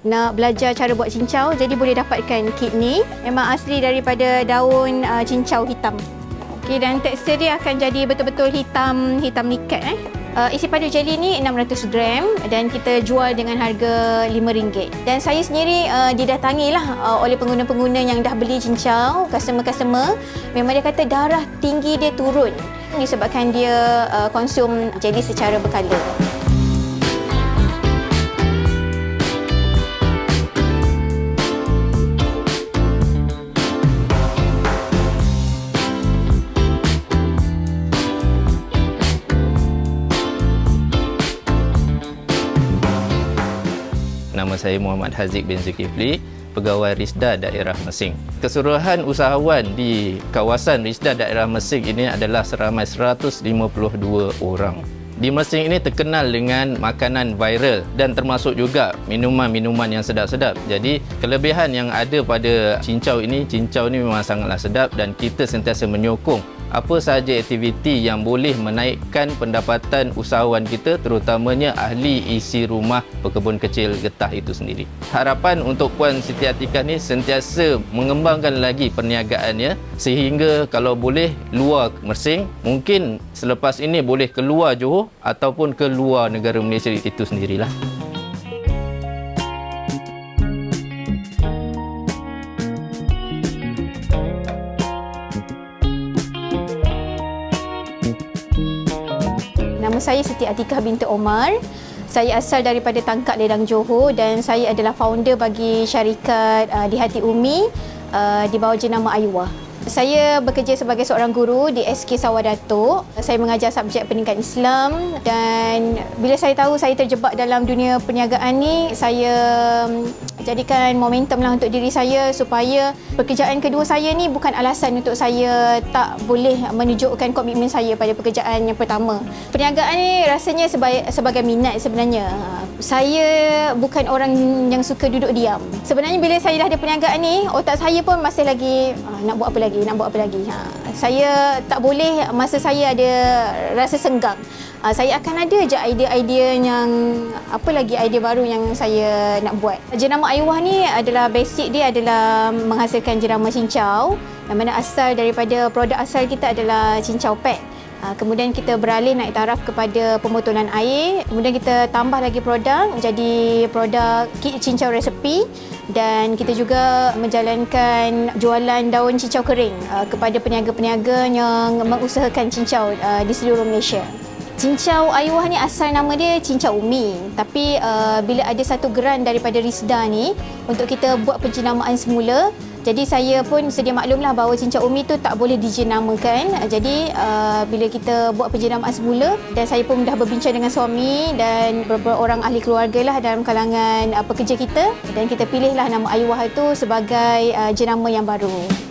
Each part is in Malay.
nak belajar cara buat cincau jadi boleh dapatkan kit ni memang asli daripada daun uh, cincau hitam okay, dan tekstur dia akan jadi betul-betul hitam hitam likat eh. Uh, isi padu jelly ni 600 gram dan kita jual dengan harga RM5 dan saya sendiri uh, didatangi lah uh, oleh pengguna-pengguna yang dah beli cincau customer-customer memang dia kata darah tinggi dia turun disebabkan dia uh, konsum jelly secara berkala. Saya Muhammad Haziq bin Zulkifli, pegawai Risda Daerah Mesing. Keseluruhan usahawan di kawasan Risda Daerah Mesing ini adalah seramai 152 orang. Di Mesing ini terkenal dengan makanan viral dan termasuk juga minuman-minuman yang sedap-sedap. Jadi kelebihan yang ada pada cincau ini, cincau ini memang sangatlah sedap dan kita sentiasa menyokong apa sahaja aktiviti yang boleh menaikkan pendapatan usahawan kita terutamanya ahli isi rumah pekebun kecil getah itu sendiri. Harapan untuk Puan Siti Atikah ni sentiasa mengembangkan lagi perniagaannya sehingga kalau boleh luar Mersing mungkin selepas ini boleh keluar Johor ataupun ke luar negara Malaysia itu sendirilah. Saya Siti Atikah binti Omar. Saya asal daripada Tangkak Ledang Johor dan saya adalah founder bagi syarikat uh, Di Hati Umi uh, di bawah jenama Ayuah. Saya bekerja sebagai seorang guru di SK Sawah Datuk. Saya mengajar subjek pendidikan Islam dan bila saya tahu saya terjebak dalam dunia perniagaan ni, saya um, jadikan momentum lah untuk diri saya supaya pekerjaan kedua saya ni bukan alasan untuk saya tak boleh menunjukkan komitmen saya pada pekerjaan yang pertama. Perniagaan ni rasanya sebagai, sebagai minat sebenarnya. Saya bukan orang yang suka duduk diam. Sebenarnya bila saya dah ada perniagaan ni, otak saya pun masih lagi ah, nak buat apa lagi, nak buat apa lagi. Ha, saya tak boleh masa saya ada rasa senggang. Uh, saya akan ada je idea-idea yang apa lagi idea baru yang saya nak buat. Jenama Ayuah ni adalah basic dia adalah menghasilkan jenama cincau yang mana asal daripada produk asal kita adalah cincau pack. Uh, kemudian kita beralih naik taraf kepada pembotolan air. Kemudian kita tambah lagi produk jadi produk kit cincau resepi dan kita juga menjalankan jualan daun cincau kering uh, kepada peniaga-peniaga yang mengusahakan cincau uh, di seluruh Malaysia. Cincau Ayuah ni asal nama dia Cincau Umi. Tapi uh, bila ada satu geran daripada Risda ni untuk kita buat penjenamaan semula, jadi saya pun sedia maklumlah bahawa Cincau Umi tu tak boleh dijenamakan. Jadi uh, bila kita buat penjenamaan semula dan saya pun dah berbincang dengan suami dan beberapa orang ahli keluarga lah dalam kalangan uh, pekerja kita dan kita pilihlah nama Ayuah itu sebagai uh, jenama yang baru.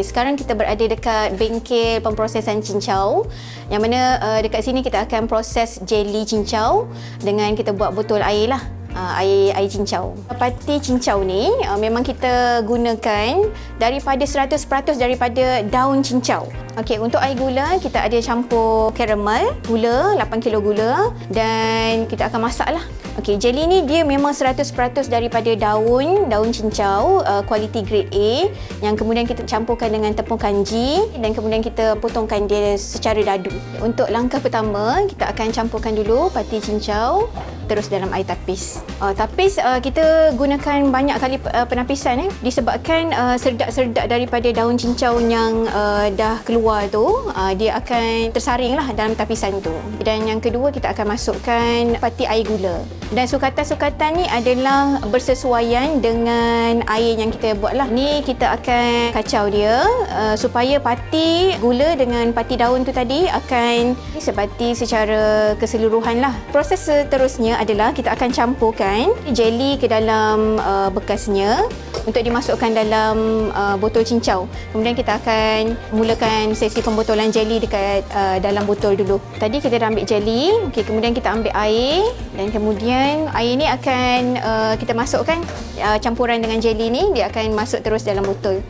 Okey, sekarang kita berada dekat bengkel pemprosesan cincau. Yang mana uh, dekat sini kita akan proses jelly cincau dengan kita buat botol air lah. Uh, air air cincau. Pati cincau ni uh, memang kita gunakan daripada 100% daripada daun cincau. Okey, untuk air gula kita ada campur karamel, gula, 8 kilo gula dan kita akan masak lah. Okey, jelly ni dia memang 100% daripada daun, daun cincau, uh, quality grade A yang kemudian kita campurkan dengan tepung kanji dan kemudian kita potongkan dia secara dadu. Untuk langkah pertama, kita akan campurkan dulu pati cincau terus dalam air tapis. Uh, tapis uh, kita gunakan banyak kali uh, penapisan eh disebabkan uh, serdak-serdak daripada daun cincau yang uh, dah keluar tu uh, dia akan tersaring lah dalam tapisan tu. Dan yang kedua kita akan masukkan pati air gula. Dan sukatan-sukatan ni adalah bersesuaian dengan air yang kita buat lah. Ni kita akan kacau dia uh, supaya pati gula dengan pati daun tu tadi akan sebati secara keseluruhan lah. Proses seterusnya adalah kita akan campurkan jelly ke dalam uh, bekasnya untuk dimasukkan dalam uh, botol cincau. Kemudian kita akan mulakan sesi pembotolan jelly dekat uh, dalam botol dulu. Tadi kita dah ambil jelly, okay, kemudian kita ambil air dan kemudian air ni akan uh, kita masukkan uh, campuran dengan jelly ni dia akan masuk terus dalam botol.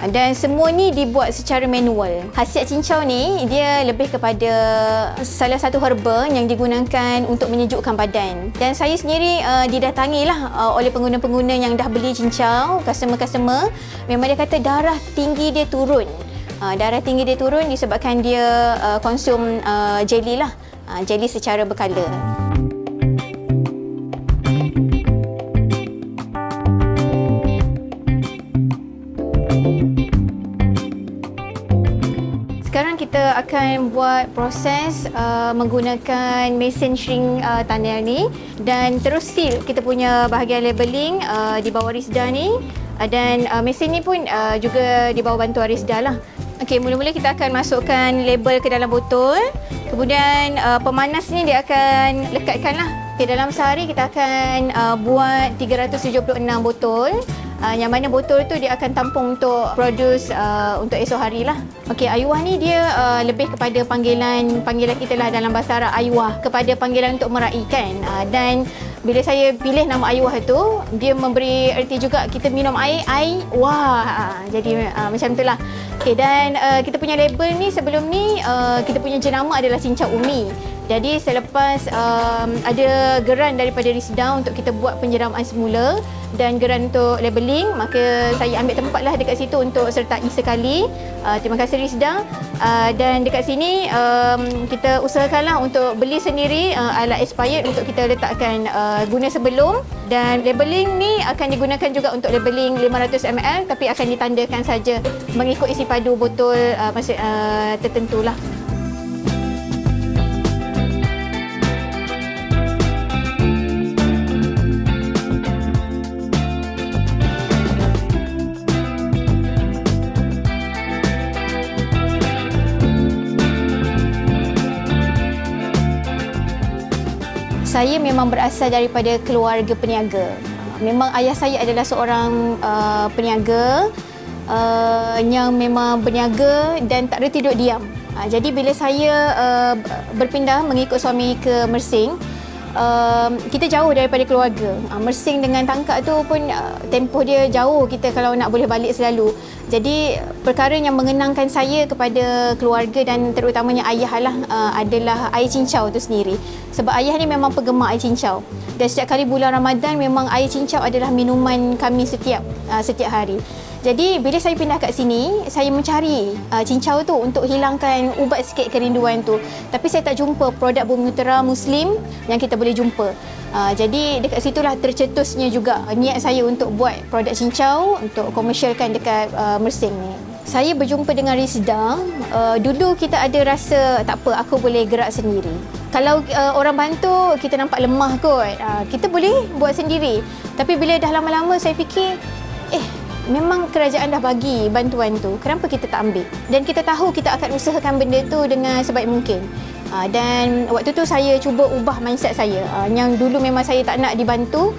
Dan semua ni dibuat secara manual. Khasiat cincau ni dia lebih kepada salah satu herba yang digunakan untuk menyejukkan badan. Dan saya sendiri uh, didatangi lah uh, oleh pengguna-pengguna yang dah beli cincau, customer-customer. Memang dia kata darah tinggi dia turun. Uh, darah tinggi dia turun disebabkan dia uh, konsum uh, jelly lah. Uh, jelly secara berkala. Sekarang kita akan buat proses uh, menggunakan mesin shrink uh, tunnel ni dan terus seal kita punya bahagian labeling uh, di bawah Rizda ni uh, dan uh, mesin ni pun uh, juga di bawah bantuan Rizda lah. Okey, mula-mula kita akan masukkan label ke dalam botol. Kemudian uh, pemanas ni dia akan lekatkan lah. Okay, dalam sehari kita akan uh, buat 376 botol. Uh, yang mana botol tu dia akan tampung untuk produce uh, untuk esok hari lah. Okey, ayuah ni dia uh, lebih kepada panggilan panggilan kita lah dalam bahasa Arab ayuah kepada panggilan untuk meraihkan. Uh, dan bila saya pilih nama ayuah tu, dia memberi erti juga kita minum air, air, wah. Jadi uh, macam tu lah. Okey, dan uh, kita punya label ni sebelum ni uh, kita punya jenama adalah cincau umi. Jadi selepas um, ada geran daripada Risda untuk kita buat penjeramaan semula dan geran untuk labeling, maka saya ambil tempat lah dekat situ untuk sertai sekali. Uh, terima kasih Risda. Uh, dan dekat sini um, kita usahakanlah untuk beli sendiri uh, alat expired untuk kita letakkan uh, guna sebelum dan labeling ni akan digunakan juga untuk labeling 500ml tapi akan ditandakan saja mengikut isi padu botol uh, maksud uh, tertentulah. Saya memang berasal daripada keluarga peniaga. Memang ayah saya adalah seorang uh, peniaga uh, yang memang berniaga dan tak reti duduk diam. Uh, jadi bila saya uh, berpindah mengikut suami ke Mersing, uh, kita jauh daripada keluarga. Uh, Mersing dengan Tangkak tu pun uh, tempoh dia jauh kita kalau nak boleh balik selalu. Jadi perkara yang mengenangkan saya kepada keluarga dan terutamanya ayah lah uh, adalah air cincau tu sendiri. Sebab ayah ni memang penggemar air cincau. Dan setiap kali bulan Ramadan memang air cincau adalah minuman kami setiap uh, setiap hari. Jadi bila saya pindah kat sini, saya mencari uh, cincau tu untuk hilangkan ubat sikit kerinduan tu. Tapi saya tak jumpa produk bumi utara Muslim yang kita boleh jumpa. Uh, jadi dekat situlah tercetusnya juga niat saya untuk buat produk cincau untuk komersialkan dekat uh, Mersing ni. Saya berjumpa dengan Rizda, uh, dulu kita ada rasa tak apa aku boleh gerak sendiri. Kalau uh, orang bantu kita nampak lemah kot. Uh, kita boleh buat sendiri. Tapi bila dah lama-lama saya fikir eh memang kerajaan dah bagi bantuan tu. Kenapa kita tak ambil? Dan kita tahu kita akan usahakan benda tu dengan sebaik mungkin. Uh, dan waktu tu saya cuba ubah mindset saya uh, yang dulu memang saya tak nak dibantu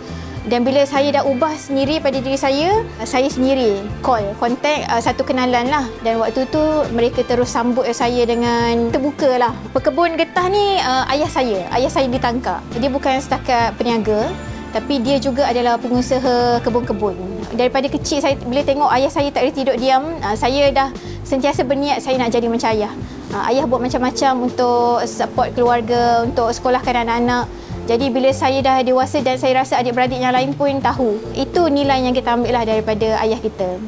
dan bila saya dah ubah sendiri pada diri saya uh, saya sendiri call contact uh, satu kenalan lah dan waktu tu mereka terus sambut saya dengan terbuka lah pekebun getah ni uh, ayah saya ayah saya ditangkap dia bukan setakat peniaga tapi dia juga adalah pengusaha kebun-kebun daripada kecil saya bila tengok ayah saya tak boleh tidur diam uh, saya dah sentiasa berniat saya nak jadi macam ayah Uh, ayah buat macam-macam untuk support keluarga, untuk sekolahkan anak-anak. Jadi bila saya dah dewasa dan saya rasa adik-beradik yang lain pun tahu, itu nilai yang kita ambil lah daripada ayah kita.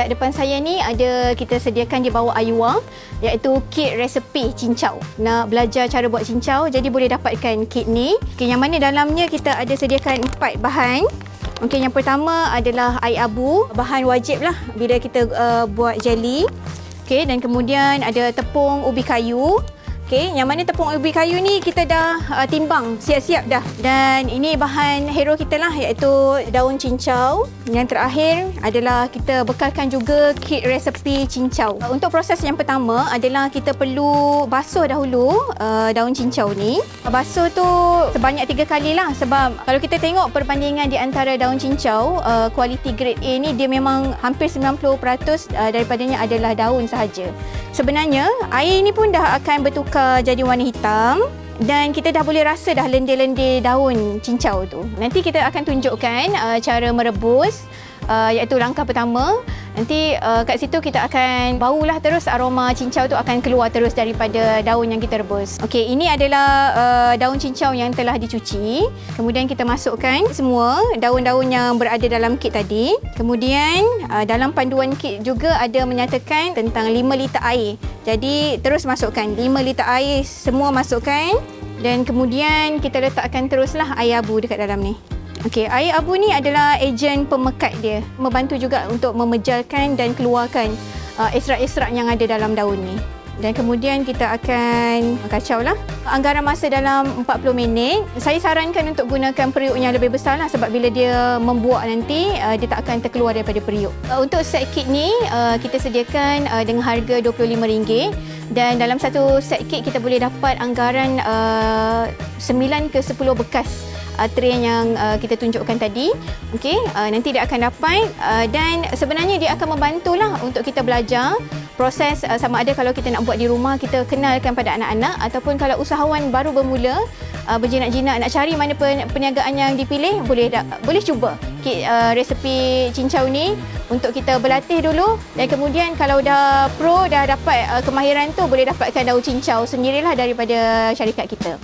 Dekat depan saya ni ada kita sediakan di bawah Ayua iaitu kit resepi cincau. Nak belajar cara buat cincau jadi boleh dapatkan kit ni. Okay, yang mana dalamnya kita ada sediakan empat bahan. Okey, yang pertama adalah air abu, bahan wajib lah bila kita uh, buat jelly. Okey, dan kemudian ada tepung ubi kayu. Okey, yang mana tepung ubi kayu ni kita dah uh, timbang, siap-siap dah. Dan ini bahan hero kita lah iaitu daun cincau. Yang terakhir adalah kita bekalkan juga kit resepi cincau. Uh, untuk proses yang pertama adalah kita perlu basuh dahulu uh, daun cincau ni. Uh, basuh tu sebanyak tiga kali lah sebab kalau kita tengok perbandingan di antara daun cincau, uh, quality grade A ni dia memang hampir 90% uh, daripadanya adalah daun sahaja. Sebenarnya air ni pun dah akan bertukar jadi warna hitam dan kita dah boleh rasa dah lendir-lendir daun cincau tu. Nanti kita akan tunjukkan uh, cara merebus uh, iaitu langkah pertama. Nanti uh, kat situ kita akan baulah terus aroma cincau tu akan keluar terus daripada daun yang kita rebus. Okey, ini adalah uh, daun cincau yang telah dicuci. Kemudian kita masukkan semua daun-daun yang berada dalam kit tadi. Kemudian uh, dalam panduan kit juga ada menyatakan tentang 5 liter air. Jadi terus masukkan 5 liter air semua masukkan dan kemudian kita letakkan teruslah air abu dekat dalam ni. Okey, air abu ni adalah ejen pemekat dia. Membantu juga untuk memejalkan dan keluarkan uh, ekstrak-ekstrak yang ada dalam daun ni. Dan kemudian kita akan kacau lah. Anggaran masa dalam 40 minit. Saya sarankan untuk gunakan periuk yang lebih besar lah sebab bila dia membuak nanti, uh, dia tak akan terkeluar daripada periuk. Uh, untuk set kit ni, uh, kita sediakan uh, dengan harga RM25 dan dalam satu set kit kita boleh dapat anggaran uh, 9 ke 10 bekas uh, train yang uh, kita tunjukkan tadi. Okey, uh, nanti dia akan dapat uh, dan sebenarnya dia akan membantulah untuk kita belajar proses uh, sama ada kalau kita nak buat di rumah kita kenalkan pada anak-anak ataupun kalau usahawan baru bermula uh, berjinak-jinak nak cari mana perniagaan yang dipilih boleh da- boleh cuba kit uh, resepi cincau ni untuk kita berlatih dulu dan kemudian kalau dah pro dah dapat uh, kemahiran tu boleh dapatkan daun cincau sendirilah daripada syarikat kita.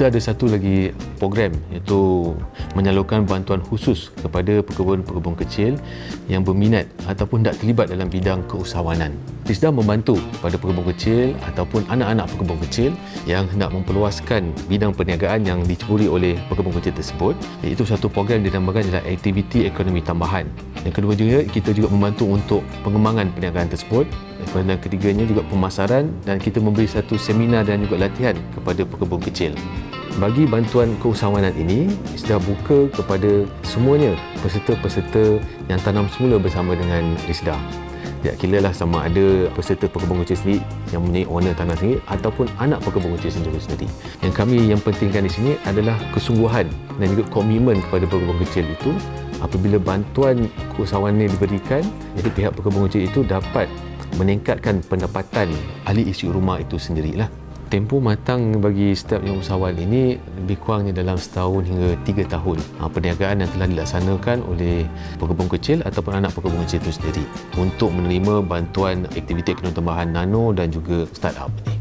Kita ada satu lagi program iaitu menyalurkan bantuan khusus kepada pekebun-pekebun kecil yang berminat ataupun tak terlibat dalam bidang keusahawanan. RISDA membantu pada pekebun kecil ataupun anak-anak pekebun kecil yang hendak memperluaskan bidang perniagaan yang diceburi oleh pekebun kecil tersebut iaitu satu program dinamakan adalah aktiviti ekonomi tambahan. Yang kedua juga kita juga membantu untuk pengembangan perniagaan tersebut dan ketiganya juga pemasaran dan kita memberi satu seminar dan juga latihan kepada pekebun kecil bagi bantuan keusahawanan ini sudah buka kepada semuanya peserta-peserta yang tanam semula bersama dengan RISDA. Tidak kira lah sama ada peserta pekebun kecil sendiri yang mempunyai owner tanah sendiri ataupun anak pekebun kecil sendiri. Yang kami yang pentingkan di sini adalah kesungguhan dan juga komitmen kepada pekebun kecil itu apabila bantuan keusahawanan ini diberikan jadi pihak pekebun kecil itu dapat meningkatkan pendapatan ahli isi rumah itu sendirilah tempoh matang bagi setiap yang usahawan ini lebih kurangnya dalam setahun hingga tiga tahun ha, perniagaan yang telah dilaksanakan oleh pekebun kecil ataupun anak pekebun kecil itu sendiri untuk menerima bantuan aktiviti ekonomi tambahan nano dan juga startup ini.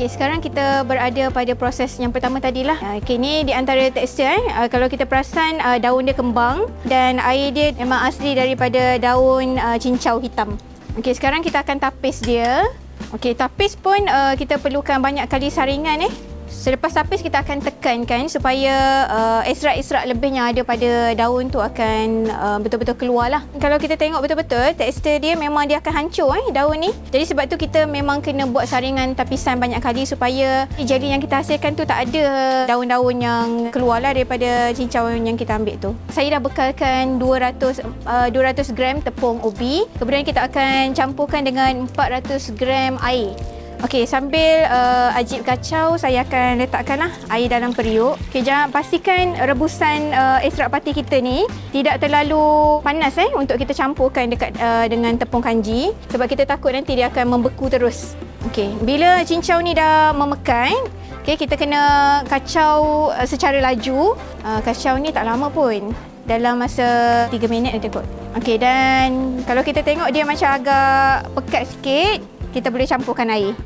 Okey, sekarang kita berada pada proses yang pertama tadilah. Okey, ni di antara tekstur eh. Uh, kalau kita perasan uh, daun dia kembang dan air dia memang asli daripada daun cincau hitam. Okey, sekarang kita akan tapis dia. Okey, tapis pun kita perlukan banyak kali saringan eh. Selepas tapis kita akan tekankan supaya uh, ekstrak-ekstrak lebih yang ada pada daun tu akan uh, betul-betul keluar lah. Kalau kita tengok betul-betul tekstur dia memang dia akan hancur eh daun ni. Jadi sebab tu kita memang kena buat saringan tapisan banyak kali supaya jadi yang kita hasilkan tu tak ada daun-daun yang keluar lah daripada cincau yang kita ambil tu. Saya dah bekalkan 200 uh, 200 gram tepung ubi. Kemudian kita akan campurkan dengan 400 gram air. Okey, sambil uh, ajib kacau, saya akan letakkanlah air dalam periuk. Okey, jangan pastikan rebusan uh, ekstrak pati kita ni tidak terlalu panas eh untuk kita campurkan dekat uh, dengan tepung kanji sebab kita takut nanti dia akan membeku terus. Okey, bila cincau ni dah memekan, okey kita kena kacau uh, secara laju. Uh, kacau ni tak lama pun. Dalam masa 3 minit nanti kot. Okey, dan kalau kita tengok dia macam agak pekat sikit, kita boleh campurkan air.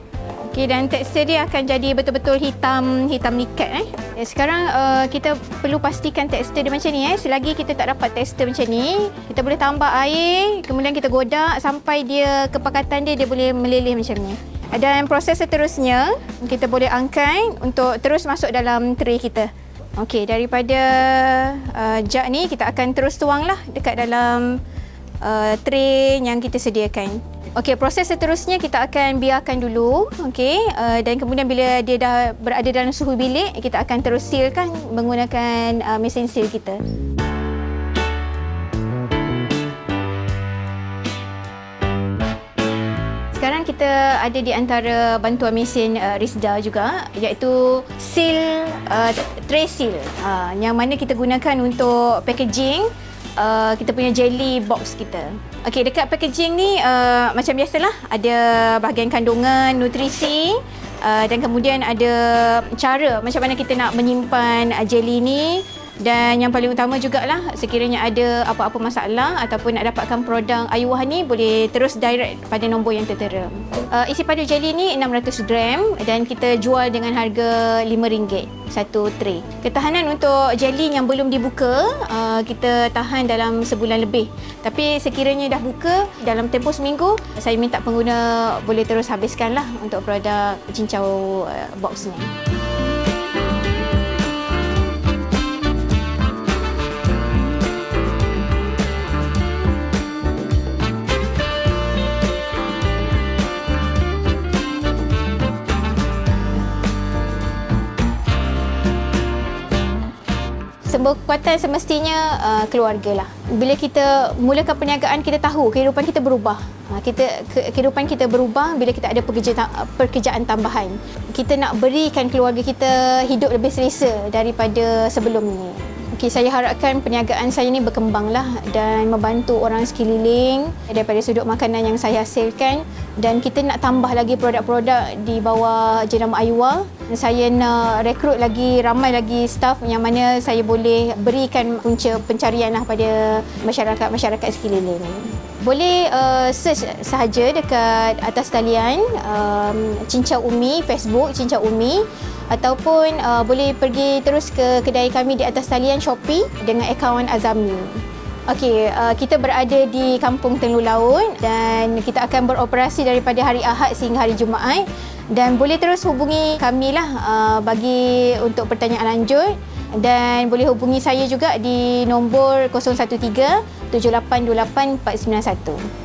Okey dan tekstur dia akan jadi betul-betul hitam hitam nikat eh. eh sekarang uh, kita perlu pastikan tekstur dia macam ni eh. Selagi kita tak dapat tekstur macam ni, kita boleh tambah air, kemudian kita godak sampai dia kepekatan dia dia boleh meleleh macam ni. Dan proses seterusnya, kita boleh angkat untuk terus masuk dalam tray kita. Okey, daripada uh, jug ni kita akan terus tuanglah dekat dalam uh, tray yang kita sediakan. Okey, proses seterusnya kita akan biarkan dulu, okey, uh, dan kemudian bila dia dah berada dalam suhu bilik, kita akan terus sealkan menggunakan uh, mesin seal kita. Sekarang kita ada di antara bantuan mesin uh, Risda juga iaitu seal uh, tray seal uh, yang mana kita gunakan untuk packaging uh, kita punya jelly box kita. Okey, dekat packaging ni uh, macam biasalah ada bahagian kandungan, nutrisi uh, dan kemudian ada cara macam mana kita nak menyimpan uh, jelly ni dan yang paling utama jugalah sekiranya ada apa-apa masalah ataupun nak dapatkan produk ayuah ni boleh terus direct pada nombor yang tertera. Uh, isi padu jelly ni 600 gram dan kita jual dengan harga RM5 satu tray. Ketahanan untuk jelly yang belum dibuka uh, kita tahan dalam sebulan lebih. Tapi sekiranya dah buka dalam tempoh seminggu saya minta pengguna boleh terus habiskanlah untuk produk cincau uh, box ni. Sumber kekuatan semestinya uh, keluarga lah. Bila kita mulakan perniagaan, kita tahu kehidupan kita berubah. Uh, kita ke, kehidupan kita berubah bila kita ada pekerja, pekerjaan tambahan. Kita nak berikan keluarga kita hidup lebih selesa daripada sebelum ni. Okay, saya harapkan perniagaan saya ni berkembanglah dan membantu orang sekeliling daripada sudut makanan yang saya hasilkan dan kita nak tambah lagi produk-produk di bawah jenama Ayua. Saya nak rekrut lagi ramai lagi staff yang mana saya boleh berikan punca pencarian lah pada masyarakat-masyarakat sekeliling. Boleh uh, search sahaja dekat atas talian um, Cincau Umi, Facebook Cincau Umi ataupun uh, boleh pergi terus ke kedai kami di atas talian Shopee dengan akaun Azami. Okey, uh, kita berada di Kampung Tenglu Laut dan kita akan beroperasi daripada hari Ahad sehingga hari Jumaat dan boleh terus hubungi kami lah uh, bagi untuk pertanyaan lanjut dan boleh hubungi saya juga di nombor 013 7828 491.